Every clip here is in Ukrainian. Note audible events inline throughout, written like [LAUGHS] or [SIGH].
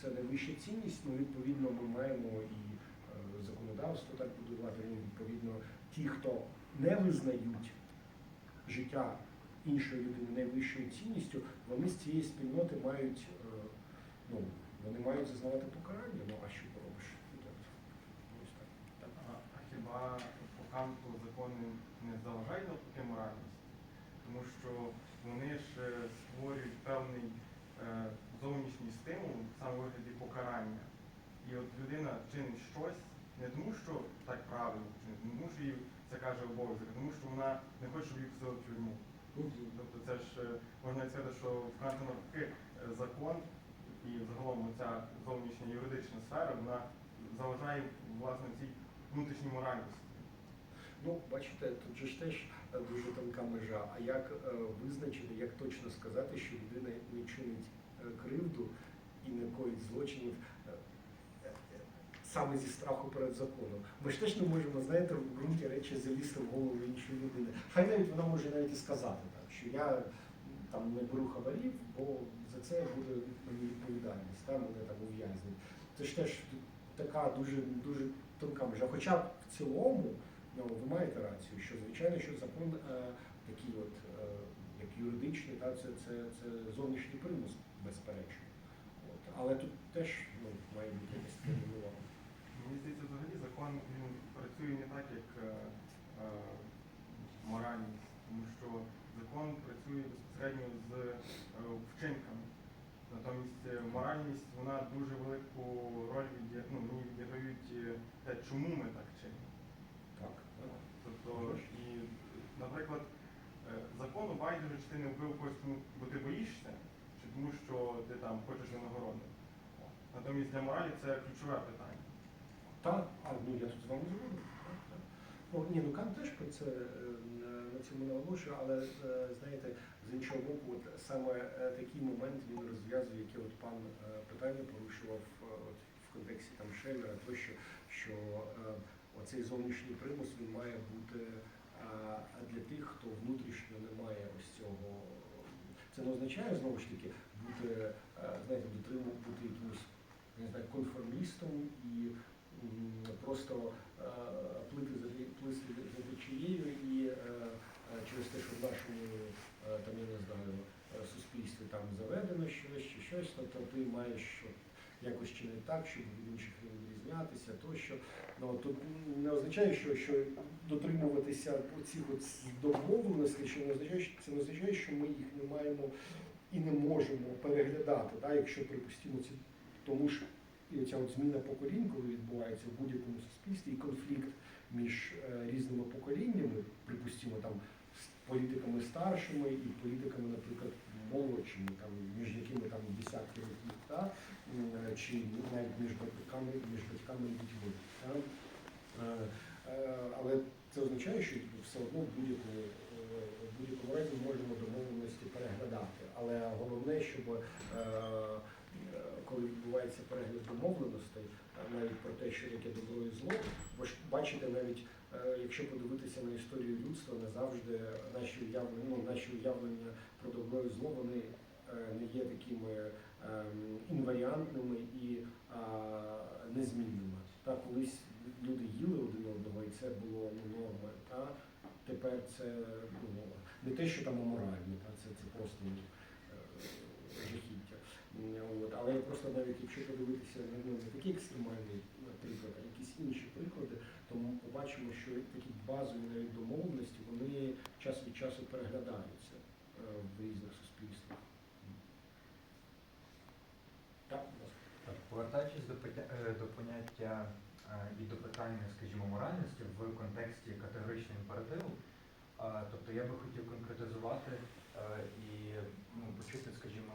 це найвища цінність. Ну, відповідно, ми маємо і е, законодавство так будувати. Ну, відповідно, ті, хто не визнають життя іншої людини найвищою цінністю, вони з цієї спільноти мають, е, ну, вони мають зазнавати покарання. Ну а що поробиш? А хіба по канту закони не заважають навпаки моральності? Тому що вони ж е, створюють певний зовнішній стимул саме вигляді покарання. І от людина чинить щось не тому, що так правильно не тому, що їй це каже обов'язок, а тому що вона не хоче, щоб її посадили в тюрму. Тобто це ж е, можна сказати, що в Канта навпаки е, закон і загалом ця зовнішня юридична сфера, вона заважає власне цій внутрішній моральності. Ну, бачите, тут же ж теж е, дуже тонка межа. А як е, визначити, як точно сказати, що людина не чинить кривду і не коїть злочинів е, е, е, саме зі страху перед законом? Ми ж теж не можемо, знаєте, в ґрунті речі залізти в голову іншої людини. Хай навіть вона може навіть і сказати, так, що я там не беру хабарів, бо за це буде мені відповідальність, та, мене там ув'язнять. Це ж теж така дуже дуже тонка межа. Хоча в цілому. Ну, ви маєте рацію, що звичайно, що закон е, такий, от е, як юридичний, та це, це, це зовнішній примус, безперечно. От. Але тут теж ну, має бути якась термінова. Мені здається, взагалі закон він працює не так, як е, е, моральність, тому що закон працює безпосередньо з е, вчинками. Натомість е, моральність вона дуже велику роль відіграє, ну, відіграють е, те, чому ми так чинимо. Так. Тобто, і, наприклад, е, закону байдуже, чи ти не вбив когось, бо ти боїшся, тому що ти там хочеш винагороди. Натомість для моралі це ключове питання. Так, ну я тут з вами згоден. Ну, ні, ну Кант теж про це е, на цьому наголошує, але е, знаєте, з іншого боку, от саме е, такий момент він розв'язує, який от пан питання порушував от, в контексті там Шеллера, тощо, що оцей зовнішній примус він має бути для тих, хто внутрішньо не має ось цього. Це не означає знову ж таки бути, е, знаєте, дотримувати бути якимось не знаю, конформістом і просто е, плити за плисти за течією і е, через те, що в нашому там я не знаю суспільстві там заведено щось чи щось, тобто ти маєш якось чинити так, щоб від інших не відрізнятися, тощо. Ну тут не означає, що, що дотримуватися цих от домовленостей, що не означає, що це не означає, що ми їх не маємо і не можемо переглядати, так, якщо припустимо ці тому ж і ця от зміна поколінь, коли відбувається в будь-якому суспільстві, і конфлікт між е, різними поколіннями, припустимо там з політиками старшими і політиками, наприклад, молодшими, там між якими там десятки років, та, чи навіть між батьками, між батьками і дітьми. Та. Е, е, Але це означає, що все одно будь-якому е, будь-якому разі можемо домовленості переглядати. Але головне, щоб коли відбувається перегляд домовленостей, навіть про те, що таке добро і зло, бо ж бачите, навіть е, якщо подивитися на історію людства, не завжди наші уявлення, ну, наші уявлення про добро і зло вони е, не є такими ем, інваріантними і незмінними. Та колись люди їли один одного, і це було ну, нормою. Та тепер це ну, не те, що там аморально, та це, це просто ну, е, жахіття. М, От. Але просто навіть якщо подивитися на ну, не такий екстремальний приклад, а якісь інші приклади, то ми побачимо, що такі базові навіть домовленості вони час від часу переглядаються е, в різних суспільствах. Так, будь. Так, повертаючись до, е, до поняття е, і до питання, скажімо, моральності в контексті категоричного імперативу, тобто я би хотів конкретизувати і ну, почути, скажімо,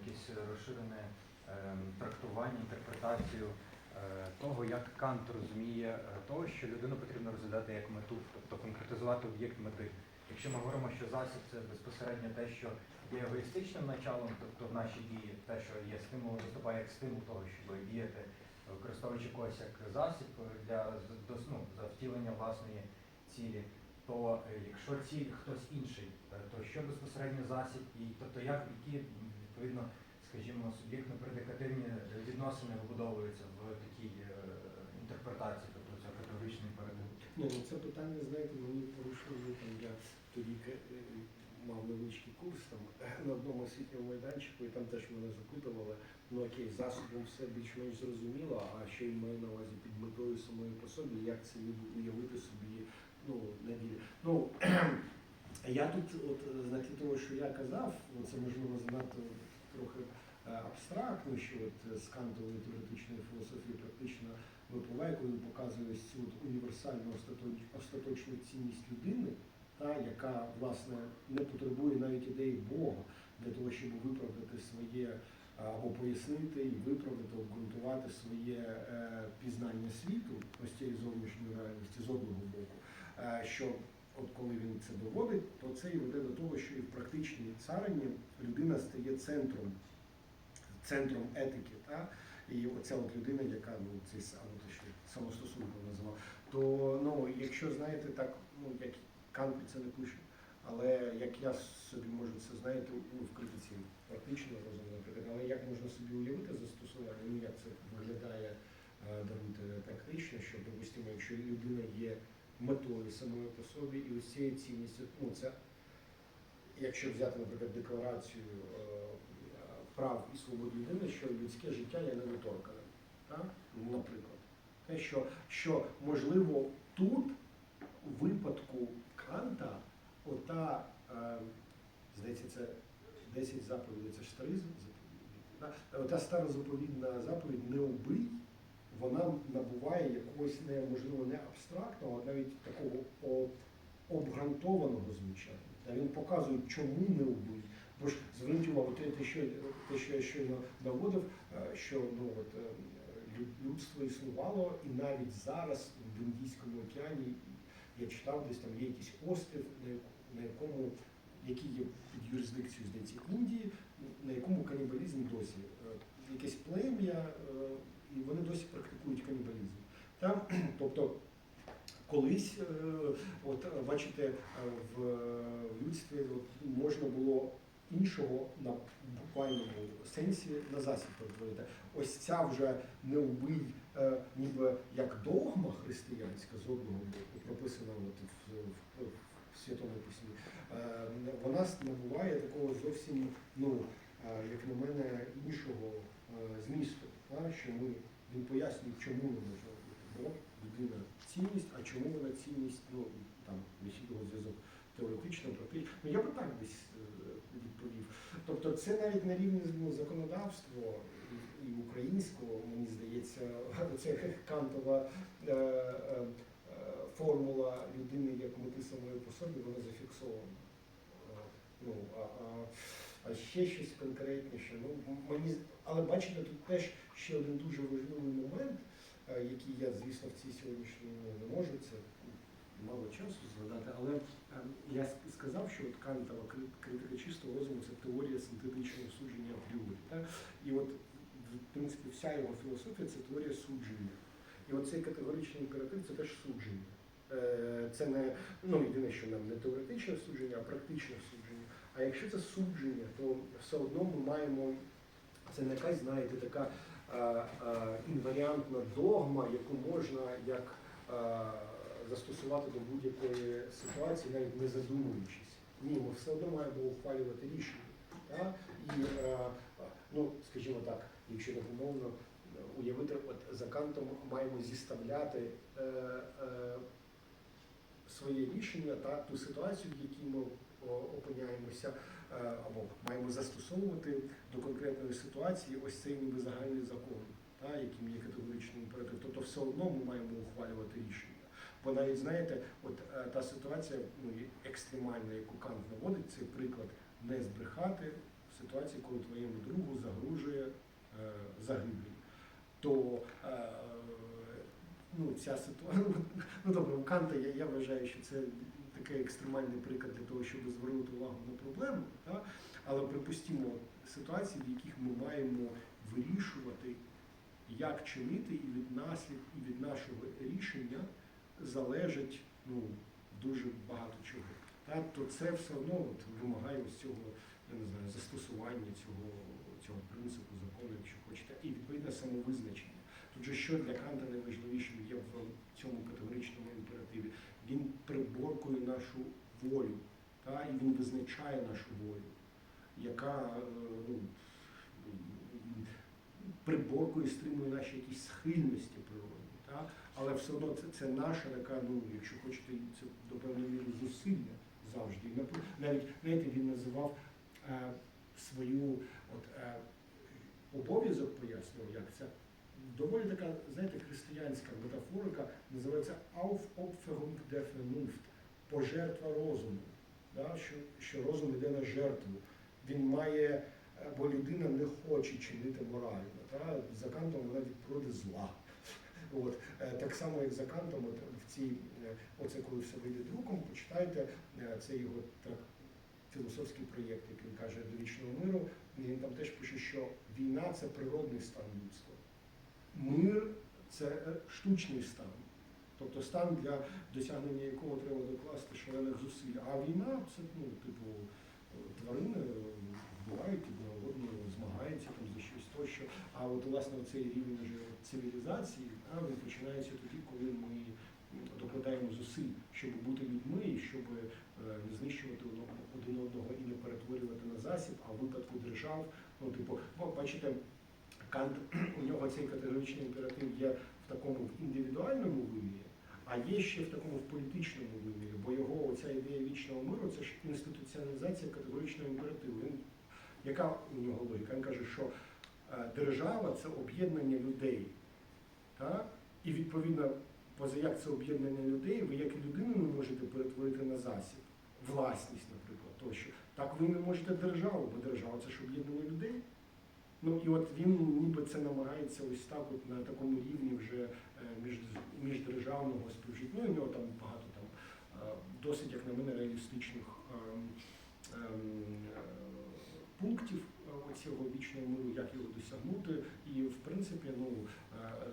якесь розширене е, трактування, інтерпретацію е, того, як Кант розуміє е, того, що людину потрібно розглядати як мету, тобто конкретизувати об'єкт мети. Якщо ми говоримо, що засіб це безпосередньо те, що є егоїстичним началом, тобто в нашій дії, те, що є стимулом, виступає як стимул того, щоб діяти, використовуючи когось як засіб для ну, за втілення власної цілі, то е, якщо ціль хтось інший, е, то що безпосередньо засіб, і тобто як які відповідно, скажімо, суб'єктно-предикативні відносини вибудовуються в такій е, інтерпретації, тобто це категоричний передбачення? Ну це питання, знаєте, мені порушили там я тоді мав невеличкий курс там [LAUGHS] на одному освітньому майданчику, і там теж мене запитували, ну окей, засобом все більш-менш зрозуміло, а що він має на увазі під метою самої по собі, як це уявити собі ну, на ділі. Ну, [CLEARS THROAT] я тут, от на тлі того, що я казав, ну, це можливо занадто трохи е, абстрактно, що от з кантової теоретичної філософії практично випливає, коли він показує цю от універсальну остаточ- остаточну цінність людини, та, яка власне не потребує навіть ідеї Бога для того, щоб виправдати своє а, або пояснити і виправдати, обґрунтувати своє е, пізнання світу, ось цієї зовнішньої реальності з одного боку. Е, що от коли він це доводить, то це і веде до того, що і в практичній царині людина стає центром, центром етики. Та? І оця от людина, яка ну цей або самостосунком назвав, то ну, якщо знаєте, так, ну як Кант це не пише, але як я собі можу це знаєте, ну, в критиці практичного розуму, наприклад, але як можна собі уявити застосування, ну як це виглядає е, даруйте практично, що допустимо, якщо людина є метою самою по собі і ось цією цінністю, ну це якщо взяти, наприклад, декларацію е, прав і свобод людини, що людське життя є? Ну, Наприклад. Те, що, що можливо тут, у випадку Канта, ота, е, здається, це 10 заповідей, це ж старий заповідь. Ота стара заповідна заповідь не убий, вона набуває якогось не можливо не абстрактного, а навіть такого обґрунтованого звучання. Він показує, чому не убий. Бо ж зверніть увагу, те, те, що, те, що я щойно наводив, е, що ну, от, е, людство існувало, і навіть зараз в Індійському океані я читав, десь там є якийсь острів, на якому який є під юрисдикцією здається Індії, на якому канібалізм досі. Е, Якесь плем'я, е, і вони досі практикують канібалізм. Там, [CLEARS THROAT] тобто колись, е, от бачите, в людстві от, можна було іншого на буквальному сенсі на засіб перетворити. Ось ця вже не убий, е, ніби як догма християнська з одного боку, прописана от в, в, в Святому Письмі, е, вона набуває такого зовсім, ну, е, як на мене, іншого змісту. Що ми, він пояснює, чому не може бути людина цінність, а чому вона цінність, ну там висить його зв'язок теоретично, практично. Ну я би так десь е, відповів. Тобто це навіть на рівні ну, законодавства і, українського, мені здається, [LAUGHS] це кантова е, е, формула людини як мети самої по собі, вона зафіксована. Ну, а, а, а ще щось конкретніше. Ну, мені, але бачите, тут теж ще один дуже важливий момент, е, який я, звісно, в цій сьогоднішній не можу, це мало часу згадати, але е, я сказав, що от Кантова критика чистого розуму це теорія синтетичного судження апріорі. Так? І от, в принципі, вся його філософія це теорія судження. І оцей категоричний імператив це теж судження. Е, Це не ну, єдине, що нам не теоретичне судження, а практичне судження. А якщо це судження, то все одно ми маємо це не якась, знаєте, така е, е, інваріантна догма, яку можна як е, застосувати до будь-якої ситуації, навіть не задумуючись. Ні, ми все одно маємо ухвалювати рішення. Так? І, е, ну, скажімо так, якщо допомовно уявити, от за кантом маємо зіставляти е, е, своє рішення та ту ситуацію, в якій ми опиняємося, е, або маємо застосовувати до конкретної ситуації ось цей ніби загальний закон, та, яким є категоричний імператив. Тобто все одно ми маємо ухвалювати рішення. Бо навіть знаєте, от е, та ситуація ну, екстремальна, яку Кант наводить, це приклад не збрехати в ситуації, коли твоєму другу загрожує е, загибель. То е, ну, ця ситуація, [LAUGHS] ну добре, у Канта я, я вважаю, що це такий екстремальний приклад для того, щоб звернути увагу на проблему. Та? Але припустімо ситуації, в яких ми маємо вирішувати, як чинити, і від наслід, і від нашого рішення залежить ну, дуже багато чого. Та? То це все одно от, вимагає ось цього, я не знаю, застосування цього, цього принципу, закону, якщо хочете. І відповідно самовизначення. Тут же що для Канта найважливішим є в цьому категоричному імперативі? Він приборкує нашу волю, та, і він визначає нашу волю, яка е, ну, приборкує, стримує наші якісь схильності природні. Але все одно це, це наша така, ну, якщо хочете, це до певної міри зусилля завжди. Навіть знаєте, він називав е, свою от, е, обов'язок пояснював, як це. Доволі така, знаєте, християнська метафорика називається Aufopferung der Vernunft, пожертва розуму. Да? Що, що розум йде на жертву. Він має, е, бо людина не хоче чинити морально. Та? За кантом вона від природи зла. От. е, Так само, як за кантом, от, в цій, е, оце коли все вийде друком, почитайте е, це його трак, філософський проєкт, як він каже, до вічного миру. Він там теж пише, що війна це природний стан людства. Мир це штучний стан. Тобто стан, для досягнення якого треба докласти шалених зусиль. А війна це, ну, типу, тварини е, вбивають одне одного, змагаються там за щось тощо. А от власне цей рівень цивілізації, а, він починається тоді, коли ми докладаємо зусиль, щоб бути людьми і щоб е, не знищувати один одного і не перетворювати на засіб, а в випадку держав, ну типу, бачите, Кант [CLEARS THROAT] у нього цей категоричний імператив є в такому в індивідуальному вимірі, а є ще в такому в політичному вимірі, бо його оця ідея вічного миру це ж інституціалізація категоричного імперативу. Він, яка у нього логіка? Він каже, що держава це об'єднання людей. Так? І відповідно, поза як це об'єднання людей, ви як людину не можете перетворити на засіб, власність, наприклад, тощо. Так ви не можете державу, бо держава це ж об'єднання людей. Ну і от він ніби це намагається ось так, от на такому рівні вже е, між, міждержавного співжиття. Ну в нього там багато там е, досить, як на мене, реалістичних ем, ем, е, пунктів е, цього вічного миру, як його досягнути. І в принципі, ну е, е,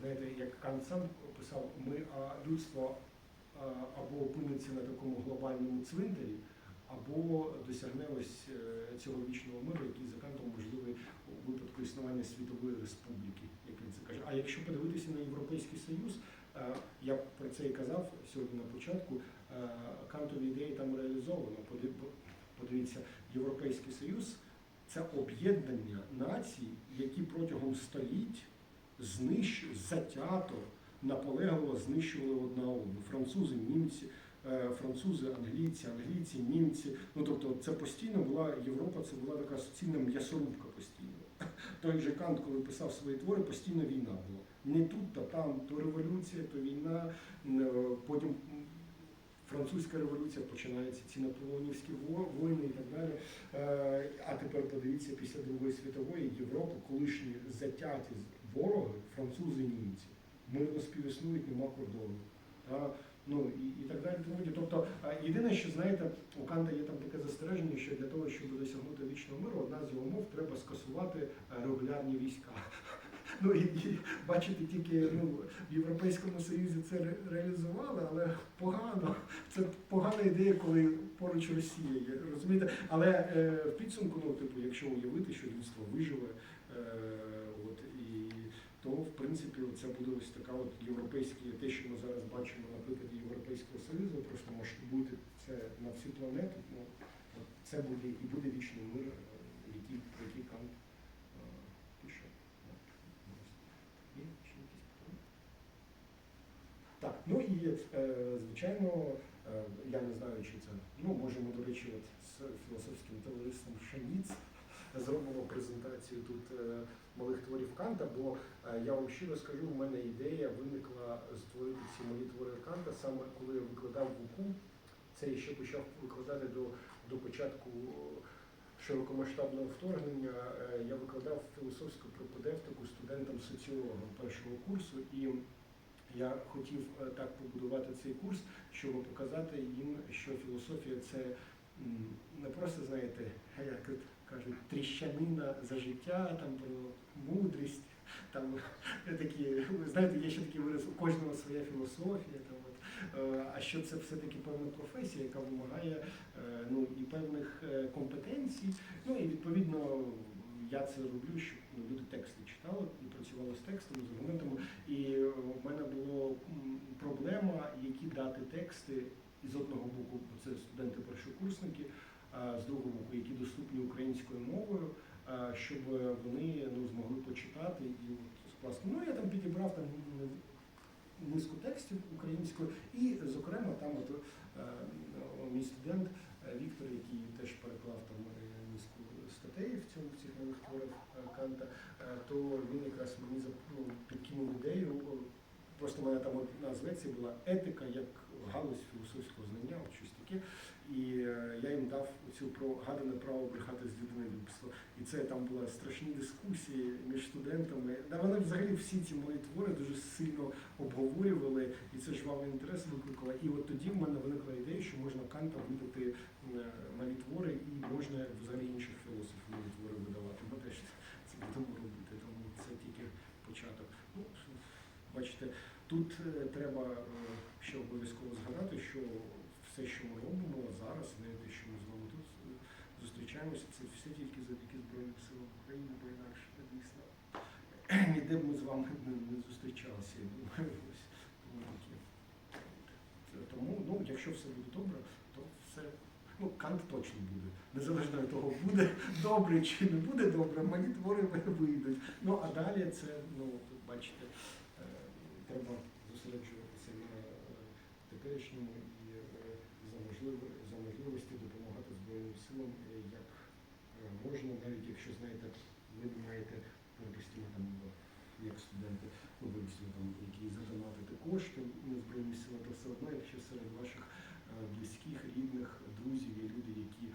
знаєте, як Кант сам писав, ми а, людство або опиниться на такому глобальному цвинтарі, або досягне ось е, цього вічного миру, який за Кантом можливий у випадку існування світової республіки, як він це каже. А якщо подивитися на Європейський Союз, я про це і казав сьогодні на початку, Кантові ідеї там реалізовано. Поди- Подивіться, Європейський Союз це об'єднання націй, які протягом століть знищ, затято, наполегливо знищували одна одну. Французи, німці, е, французи, англійці, англійці, німці. Ну тобто це постійно була Європа, це була така суцільна м'ясорубка постійно. [LAUGHS] Той же Кант, коли писав свої твори, постійно війна була. Не тут, та там, то революція, то війна, е, потім французька революція починається, ці наполеонівські війни і так далі. Е, А тепер подивіться після Другої світової Європи, колишні затяті вороги, французи німці. Мирно співіснують, нема кордону. Ну і, і так далі. Тобто, е, єдине, що знаєте, у Канта є там таке застереження, що для того, щоб досягнути вічного миру, одна з його умов треба скасувати регулярні війська. Ну і, і бачите, тільки ну, в Європейському Союзі це реалізували, але погано. Це погана ідея, коли поруч Росія є. Розумієте? Але е, в підсумку, ну, типу, якщо уявити, що людство виживе, е, от, і, то в принципі це буде ось така от європейська, те, що ми зараз бачимо на прикладі Європейського Союзу, просто масштабуйте це на всю планету. Ну, це буде і буде вічний мир, е, який, про який Кант е, пише. От, ось. Є ще якісь питання? Так, ну і е, звичайно, е, я не знаю, чи це. Ну, можемо, до речі, от з філософським товариством Шаніц зробимо презентацію тут е, малих творів Канта, бо я вам щиро скажу, у мене ідея виникла створити ці малі твори Канта саме коли я викладав в УКУ. Це я ще почав викладати до, до початку широкомасштабного вторгнення. Я викладав філософську пропедевтику студентам-соціологам першого курсу і я хотів е, так побудувати цей курс, щоб показати їм, що філософія це не просто, знаєте, [LAUGHS] як кажуть, тріщанина за життя, там про мудрість, там [LAUGHS] такі, знаєте, є ще такий вираз, у кожного своя філософія. Там, от. Е, А що це все-таки певна професія, яка вимагає е, ну, і певних компетенцій, ну і відповідно я це роблю, щоб люди тексти читали і працювали з текстами, з аргументами. І е, в мене була проблема, які дати тексти і з одного боку, це студенти першокурсники, а з другого боку, які доступні українською мовою, щоб вони ну, змогли почитати і от скласти. Ну я там підібрав там низку текстів українською, і, зокрема, там от, е, мій студент Віктор, який теж переклав там е, низку статей в цьому цих нових творах е, Канта, е, то він якраз мені ну, підкинув ідею. Просто в мене там одна з була етика як галузь філософського знання, от щось таке. І е, я їм дав цю гадане право брехати з людинолюбства. І це там були страшні дискусії між студентами. Да, вони взагалі всі ці мої твори дуже сильно обговорювали, і це жвавий інтерес викликало. І от тоді в мене виникла ідея, що можна Канта видати е, нові твори, і можна взагалі інших філософів нові твори видавати. Ми теж це будемо робити, тому це тільки початок. Ну, бачите, тут е, треба ще обов'язково згадати, що все, що ми робимо зараз, навіть те, що ми з вами тут е, зустрічаємося, це все тільки завдяки Збройним силам України, бо інакше дійсно [CLEARS THROAT] ніде б ми з вами не, зустрічалися. Я думаю, [LAUGHS] ось такі. Тому, ну, якщо все буде добре, то все. Ну, кант точно буде. Незалежно від того, буде [LAUGHS] добре чи не буде добре, мої твори вийдуть. Ну а далі це, ну, бачите, е, треба зосереджуватися на е, теперішньому і е, за, можливо- за можливості допомагати Збройним силам е, як е, можна, навіть якщо знаєте, ви маєте припустимо там як студенти, ну вибачте, там які задонатити кошти на Збройні сили, то все одно, якщо серед ваших е, близьких, рідних, друзів є люди, які е,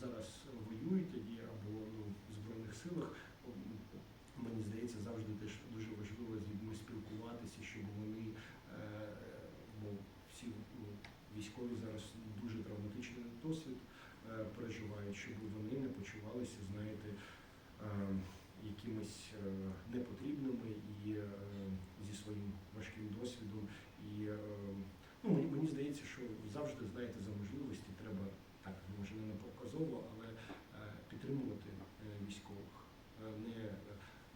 зараз воюють тоді або ну, в Збройних силах, мені здається, завжди теж дуже важливо з людьми спілкуватися, щоб вони, е, військові зараз дуже травматичний досвід е, переживають, щоб вони не почувалися, знаєте, е, якимись е, непотрібними і зі своїм важким досвідом. І ну, мені, здається, що завжди, знаєте, за можливості треба так, може не показово, але підтримувати військових. Не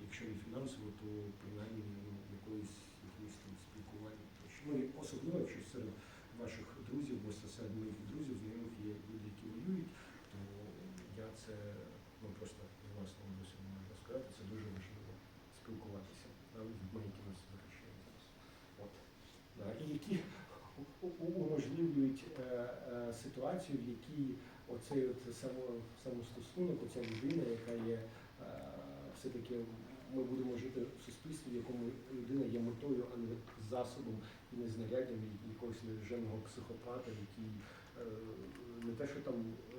якщо не фінансово, то принаймні ну, якоїсь якоїсь там спілкування. Ну особливо, якщо серед ваших друзів, бо серед моїх друзів, знайомих є люди, які воюють, то я це ну просто з власного досвіду можу сказати, це дуже важливо спілкуватися да, з людьми, які нас зараз. От. Да, і які уможливлюють е, е, ситуацію, в якій оцей от само, самостосунок, оця людина, яка є е, все-таки ми будемо жити в суспільстві, в якому людина є метою, а не засобом і не знаряддям якогось невіженого психопата, який е, не те, що там е,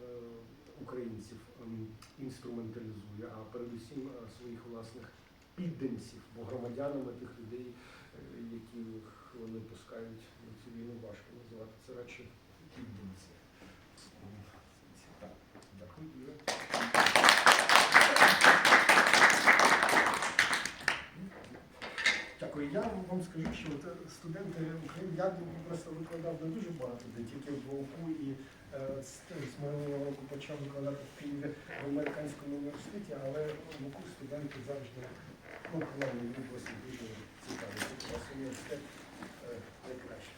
українців ем, інструменталізує, а передусім е, своїх власних підданців, бо громадянами тих людей, яких вони пускають на цю війну, важко називати. Це радше підданці. Так, дякую Я вам скажу, що е, студенти України, я просто викладав не дуже багато, де тільки в ВОКу і е, з, з минулого року почав викладати в Києві в американському університеті, але в ВОКу студенти завжди, ну, принаймні, він досі дуже цікаві. Вас університет е, найкраще.